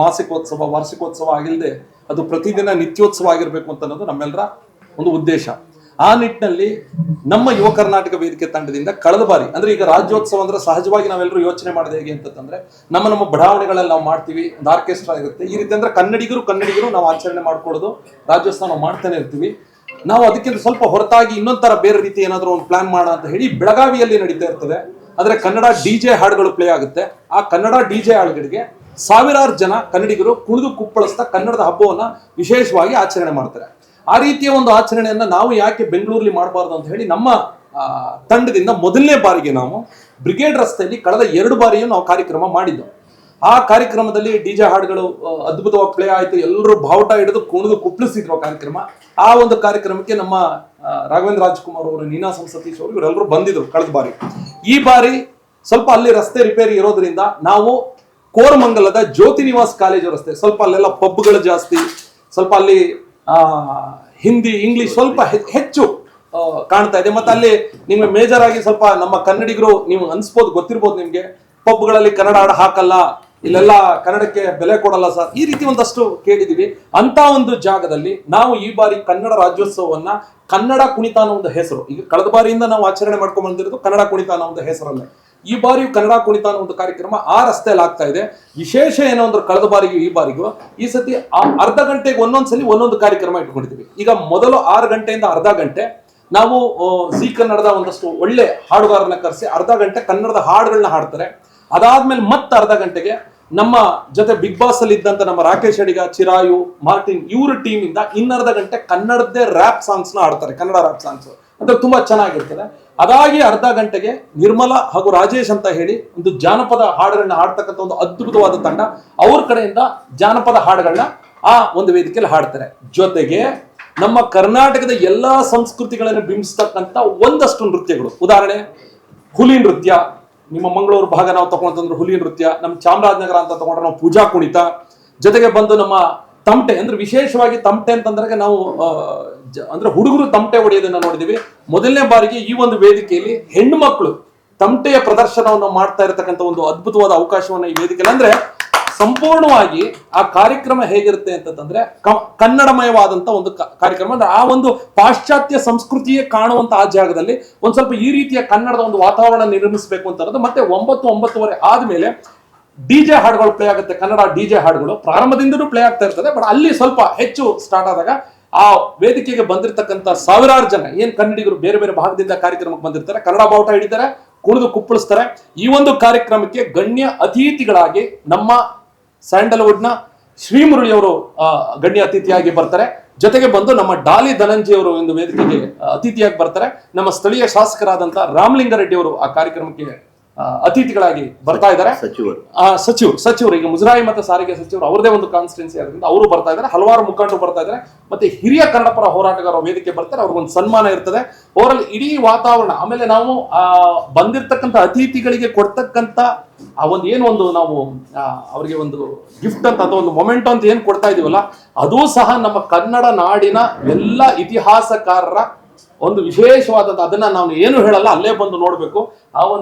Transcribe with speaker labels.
Speaker 1: ಮಾಸಿಕೋತ್ಸವ ವಾರ್ಷಿಕೋತ್ಸವ ಆಗಿಲ್ಲದೆ ಅದು ಪ್ರತಿದಿನ ನಿತ್ಯೋತ್ಸವ ಆಗಿರಬೇಕು ಅಂತ ಅನ್ನೋದು ನಮ್ಮೆಲ್ಲರ ಒಂದು ಉದ್ದೇಶ. ಆ ನಿಟ್ಟಿನಲ್ಲಿ ನಮ್ಮ ಯುವ ಕರ್ನಾಟಕ ವೇದಿಕೆ ತಂಡದಿಂದ ಕಳೆದ ಬಾರಿ, ಅಂದ್ರೆ ಈಗ ರಾಜ್ಯೋತ್ಸವ ಅಂದ್ರೆ ಸಹಜವಾಗಿ ನಾವೆಲ್ಲರೂ ಯೋಚನೆ ಮಾಡೋದು ಹೇಗೆ ಅಂತಂದ್ರೆ ನಮ್ಮ ನಮ್ಮ ಬಡಾವಣೆಗಳಲ್ಲಿ ನಾವು ಮಾಡ್ತೀವಿ, ಒಂದು ಆರ್ಕೆಸ್ಟ್ರಾ ಇರುತ್ತೆ. ಈ ರೀತಿ ಅಂದ್ರೆ ಕನ್ನಡಿಗರು ಕನ್ನಡಿಗರು ನಾವು ಆಚರಣೆ ಮಾಡ್ಕೊಳ್ಳೋದು ರಾಜ್ಯೋತ್ಸವ ನಾವು ಮಾಡ್ತಾನೆ ಇರ್ತೀವಿ. ನಾವು ಅದಕ್ಕಿಂತ ಸ್ವಲ್ಪ ಹೊರತಾಗಿ ಇನ್ನೊಂದು ತರ ಬೇರೆ ರೀತಿ ಏನಾದರೂ ಒಂದು ಪ್ಲಾನ್ ಮಾಡೋಣ ಅಂತ ಹೇಳಿ ಬೆಳಗಾವಿಯಲ್ಲಿ ನಡೀತಾ ಇರ್ತದೆ. ಅಂದ್ರೆ ಕನ್ನಡ ಡಿ ಜೆ ಹಾಡುಗಳು ಪ್ಲೇ ಆಗುತ್ತೆ. ಆ ಕನ್ನಡ ಡಿ ಜೆ ಹಾಡುಗಳಿಗೆ ಸಾವಿರಾರು ಜನ ಕನ್ನಡಿಗರು ಕುಣಿದು ಕುಪ್ಪಳಿಸ್ತಾ ಕನ್ನಡದ ಹಬ್ಬವನ್ನು ವಿಶೇಷವಾಗಿ ಆಚರಣೆ ಮಾಡ್ತಾರೆ. ಆ ರೀತಿಯ ಒಂದು ಆಚರಣೆಯನ್ನ ನಾವು ಯಾಕೆ ಬೆಂಗಳೂರಲ್ಲಿ ಮಾಡಬಾರ್ದು ಅಂತ ಹೇಳಿ ನಮ್ಮ ತಂಡದಿಂದ ಮೊದಲನೇ ಬಾರಿಗೆ ನಾವು ಬ್ರಿಗೇಡ್ ರಸ್ತೆಯಲ್ಲಿ ಕಳೆದ ಎರಡು ಬಾರಿಯೂ ನಾವು ಕಾರ್ಯಕ್ರಮ ಮಾಡಿದ್ದು ಆ ಕಾರ್ಯಕ್ರಮದಲ್ಲಿ ಡಿಜೆ ಹಾಡುಗಳು ಆ, ಅದ್ಭುತವಾಗಿ ಪ್ಲೇ ಆಯ್ತು. ಎಲ್ಲರೂ ಬಾವುಟ ಹಿಡಿದು ಕುಣಿದು ಕುಪ್ಪಳಿಸಿದ್ರು ಆ ಕಾರ್ಯಕ್ರಮ. ಆ ಒಂದು ಕಾರ್ಯಕ್ರಮಕ್ಕೆ ನಮ್ಮ ರಾಘವೇಂದ್ರ ರಾಜ್ಕುಮಾರ್ ಅವರು ನೀನಾ ಸತೀಶ್ ಅವರು ಇವರೆಲ್ಲರೂ ಬಂದಿದ್ರು ಕಳೆದ ಬಾರಿ. ಈ ಬಾರಿ ಸ್ವಲ್ಪ ಅಲ್ಲಿ ರಸ್ತೆ ರಿಪೇರಿ ಇರೋದ್ರಿಂದ ನಾವು ಕೋರಮಂಗಲದ ಜ್ಯೋತಿ ನಿವಾಸ್ ಕಾಲೇಜು ರಸ್ತೆ ಸ್ವಲ್ಪ ಅಲ್ಲೆಲ್ಲ ಪಬ್ಗಳು ಜಾಸ್ತಿ ಸ್ವಲ್ಪ ಅಲ್ಲಿ ಹಿಂದಿ ಇಂಗ್ಲಿಷ್ ಸ್ವಲ್ಪ ಹೆಚ್ಚು ಕಾಣ್ತಾ ಇದೆ. ಮತ್ತೆ ಅಲ್ಲಿ ನಿಮ್ಗೆ ಮೇಜರ್ ಆಗಿ ಸ್ವಲ್ಪ ನಮ್ಮ ಕನ್ನಡಿಗರು ನೀವು ಅನ್ಸ್ಬೋದು, ಗೊತ್ತಿರ್ಬೋದು ನಿಮ್ಗೆ. ಪಬ್ಗಳಲ್ಲಿ ಕನ್ನಡ ಹಾಡು ಹಾಕಲ್ಲ, ಇಲ್ಲೆಲ್ಲ ಕನ್ನಡಕ್ಕೆ ಬೆಲೆ ಕೊಡಲ್ಲ ಸರ್. ಈ ರೀತಿ ಒಂದಷ್ಟು ಕೇಳಿದೀವಿ ಅಂತ ಒಂದು ಜಾಗದಲ್ಲಿ ನಾವು ಈ ಬಾರಿ ಕನ್ನಡ ರಾಜ್ಯೋತ್ಸವವನ್ನ ಕನ್ನಡ ಕುಣಿತ ಅನ್ನೋ ಒಂದು ಹೆಸರು. ಈಗ ಕಳೆದ ಬಾರಿಯಿಂದ ನಾವು ಆಚರಣೆ ಮಾಡ್ಕೊಂಡು ಬಂದಿರೋದು ಕನ್ನಡ ಕುಣಿತ ಅನ್ನೋ ಒಂದು ಹೆಸರಲ್ಲೇ. ಈ ಬಾರಿಯೂ ಕನ್ನಡ ಕುಣಿತ ಅನ್ನೋ ಒಂದು ಕಾರ್ಯಕ್ರಮ ಆ ರಸ್ತೆಯಲ್ಲಿ ಆಗ್ತಾ ಇದೆ. ವಿಶೇಷ ಏನೋ ಅಂದ್ರೆ ಕಳೆದ ಬಾರಿಗೂ ಈ ಬಾರಿಗೂ ಈ ಸತಿ ಅರ್ಧ ಗಂಟೆಗೆ ಒಂದೊಂದ್ಸಲಿ ಒಂದೊಂದು ಕಾರ್ಯಕ್ರಮ ಇಟ್ಕೊಂಡಿದ್ದೀವಿ. ಈಗ ಮೊದಲು ಆರು ಗಂಟೆಯಿಂದ ಅರ್ಧ ಗಂಟೆ ನಾವು ಸಿ ಕನ್ನಡದ ಒಂದಷ್ಟು ಒಳ್ಳೆ ಹಾಡುಗಾರನ ಕರೆಸಿ ಅರ್ಧ ಗಂಟೆ ಕನ್ನಡದ ಹಾಡುಗಳನ್ನ ಹಾಡ್ತಾರೆ. ಅದಾದ್ಮೇಲೆ ಮತ್ತೆ ಅರ್ಧ ಗಂಟೆಗೆ ನಮ್ಮ ಜೊತೆ ಬಿಗ್ ಬಾಸ್ ಅಲ್ಲಿ ಇದ್ದಂತ ನಮ್ಮ ರಾಕೇಶ್ ಅಡಿಗ, ಚಿರಾಯು, ಮಾರ್ಟಿನ್, ಇವ್ರ ಟೀಮ್ ಇಂದ ಇನ್ನರ್ಧ ಗಂಟೆ ಕನ್ನಡದೇ ರ್ಯಾಪ್ ಸಾಂಗ್ಸ್ನ ಆಡ್ತಾರೆ ಕನ್ನಡ ರ್ಯಾಪ್ ಸಾಂಗ್ಸ್ ಅಂದ್ರೆ ತುಂಬಾ ಚೆನ್ನಾಗಿರ್ತದೆ. ಅದಾಗಿ ಅರ್ಧ ಗಂಟೆಗೆ ನಿರ್ಮಲ ಹಾಗೂ ರಾಜೇಶ್ ಅಂತ ಹೇಳಿ ಒಂದು ಜಾನಪದ ಹಾಡುಗಳನ್ನ ಹಾಡ್ತಕ್ಕಂಥ ಒಂದು ಅದ್ಭುತವಾದ ತಂಡ ಅವ್ರ ಕಡೆಯಿಂದ ಜಾನಪದ ಹಾಡುಗಳನ್ನ ಆ ಒಂದು ವೇದಿಕೆಯಲ್ಲಿ ಹಾಡ್ತಾರೆ. ಜೊತೆಗೆ ನಮ್ಮ ಕರ್ನಾಟಕದ ಎಲ್ಲಾ ಸಂಸ್ಕೃತಿಗಳನ್ನು ಬಿಂಬಿಸ್ತಕ್ಕಂಥ ಒಂದಷ್ಟು ನೃತ್ಯಗಳು. ಉದಾಹರಣೆ, ಹುಲಿ ನೃತ್ಯ. ನಿಮ್ಮ ಮಂಗಳೂರು ಭಾಗ ನಾವು ತಗೊಂಡ್ರೆ ಹುಲಿ ನೃತ್ಯ. ನಮ್ಮ ಚಾಮರಾಜನಗರ ಅಂತ ತಗೊಂಡ್ರೆ ನಾವು ಪೂಜಾ ಕುಣಿತ. ಜೊತೆಗೆ ಬಂದು ನಮ್ಮ ತಮಟೆ ಅಂದ್ರೆ ವಿಶೇಷವಾಗಿ ತಮಟೆ ಅಂತಂದ್ರೆ ನಾವು ಅಂದ್ರೆ ಹುಡುಗರು ತಮಟೆ ಹೊಡೆಯೋದನ್ನ ನೋಡಿದೀವಿ ಮೊದಲನೇ ಬಾರಿಗೆ ಈ ಒಂದು ವೇದಿಕೆಯಲ್ಲಿ ಹೆಣ್ಣು ಮಕ್ಕಳು ತಮಟೆಯ ಪ್ರದರ್ಶನವನ್ನು ಮಾಡ್ತಾ ಇರತಕ್ಕಂತ ಒಂದು ಅದ್ಭುತವಾದ ಅವಕಾಶವನ್ನ ಈ ವೇದಿಕೆಯಲ್ಲಿ. ಅಂದ್ರೆ ಸಂಪೂರ್ಣವಾಗಿ ಆ ಕಾರ್ಯಕ್ರಮ ಹೇಗಿರುತ್ತೆ ಅಂತಂದ್ರೆ ಕನ್ನಡಮಯವಾದಂತ ಒಂದು ಕಾರ್ಯಕ್ರಮ. ಅಂದ್ರೆ ಆ ಒಂದು ಪಾಶ್ಚಾತ್ಯ ಸಂಸ್ಕೃತಿಯೇ ಕಾಣುವಂತ ಆ ಜಾಗದಲ್ಲಿ ಒಂದ್ ಸ್ವಲ್ಪ ಈ ರೀತಿಯ ಕನ್ನಡದ ಒಂದು ವಾತಾವರಣ ನಿರ್ಮಿಸಬೇಕು ಅಂತ ಅನ್ನೋದು ಮತ್ತೆ ಒಂಬತ್ತು, ಒಂಬತ್ತುವರೆ ಆದ್ಮೇಲೆ ಡಿಜೆ ಹಾಡುಗಳು ಪ್ಲೇ ಆಗುತ್ತೆ. ಕನ್ನಡ ಡಿ ಜೆ ಹಾಡುಗಳು ಪ್ರಾರಂಭದಿಂದಲೂ ಪ್ಲೇ ಆಗ್ತಾ ಇರ್ತದೆ. ಬಟ್ ಅಲ್ಲಿ ಸ್ವಲ್ಪ ಹೆಚ್ಚು ಸ್ಟಾರ್ಟ್ ಆದಾಗ ಆ ವೇದಿಕೆಗೆ ಬಂದಿರತಕ್ಕಂತ ಸಾವಿರಾರು ಜನ, ಏನ್ ಕನ್ನಡಿಗರು ಬೇರೆ ಬೇರೆ ಭಾಗದಿಂದ ಕಾರ್ಯಕ್ರಮಕ್ಕೆ ಬಂದಿರ್ತಾರೆ, ಕನ್ನಡ ಬಾವುಟ ಹಿಡಿತಾರೆ, ಕುಣಿದು ಕುಪ್ಪಳಿಸ್ತಾರೆ. ಈ ಒಂದು ಕಾರ್ಯಕ್ರಮಕ್ಕೆ ಗಣ್ಯ ಅತಿಥಿಗಳಾಗಿ ನಮ್ಮ ಸ್ಯಾಂಡಲ್ವುಡ್ನ ಶ್ರೀಮುರಳಿಯವರು ಗಣ್ಯ ಅತಿಥಿಯಾಗಿ ಬರ್ತಾರೆ. ಜೊತೆಗೆ ಬಂದು ನಮ್ಮ ಡಾಲಿ ಧನಂಜಿಯವರು ಒಂದು ವೇದಿಕೆಗೆ, ಅತಿಥಿಯಾಗಿ ಬರ್ತಾರೆ. ನಮ್ಮ ಸ್ಥಳೀಯ ಶಾಸಕರಾದಂತ ರಾಮಲಿಂಗಾರೆಡ್ಡಿ ಅವರು ಆ ಕಾರ್ಯಕ್ರಮಕ್ಕೆ ಅತಿಥಿಗಳಾಗಿ ಬರ್ತಾ ಇದ್ದಾರೆ.
Speaker 2: ಸಚಿವರು.
Speaker 1: ಆ, ಸಚಿವರು ಸಚಿವರು ಈಗ ಮುಜರಾಯಿ ಮತ್ತು ಸಾರಿಗೆ ಸಚಿವರು ಅವರದೇ ಒಂದು ಕಾನ್ಸ್ಟಿಟ್ಯೂನ್ಸಿ ಆದ್ರಿಂದ ಅವರು ಬರ್ತಾ ಇದ್ದಾರೆ. ಹಲವಾರು ಮುಖಂಡರು ಬರ್ತಾ ಇದ್ದಾರೆ. ಮತ್ತೆ ಹಿರಿಯ ಕನ್ನಡಪರ ಹೋರಾಟಗಾರ ವೇದಿಕೆ ಬರ್ತಾರೆ. ಅವ್ರಿಗೊಂದು ಸನ್ಮಾನ ಇರ್ತದೆ. ಅವರಲ್ಲಿ ಇಡೀ ವಾತಾವರಣ ಆಮೇಲೆ ನಾವು ಆ ಬಂದಿರ್ತಕ್ಕಂಥ ಅತಿಥಿಗಳಿಗೆ ಕೊಡ್ತಕ್ಕಂಥ ಆ ಒಂದು ಏನು ಒಂದು ನಾವು ಅವರಿಗೆ ಒಂದು ಗಿಫ್ಟ್ ಅಂತ ಅಥವಾ ಒಂದು ಮೊಮೆಂಟ್ ಅಂತ ಏನು ಕೊಡ್ತಾ ಇದೀವಲ್ಲ ಅದೂ ಸಹ ನಮ್ಮ ಕನ್ನಡ ನಾಡಿನ ಎಲ್ಲ ಇತಿಹಾಸಕಾರರ ಒಂದು ವಿಶೇಷವಾದಂಥ ಅದನ್ನ ನಾವು ಏನು ಹೇಳಲ್ಲ ಅಲ್ಲೇ ಬಂದು ನೋಡ್ಬೇಕು. ಆ ಒಂದು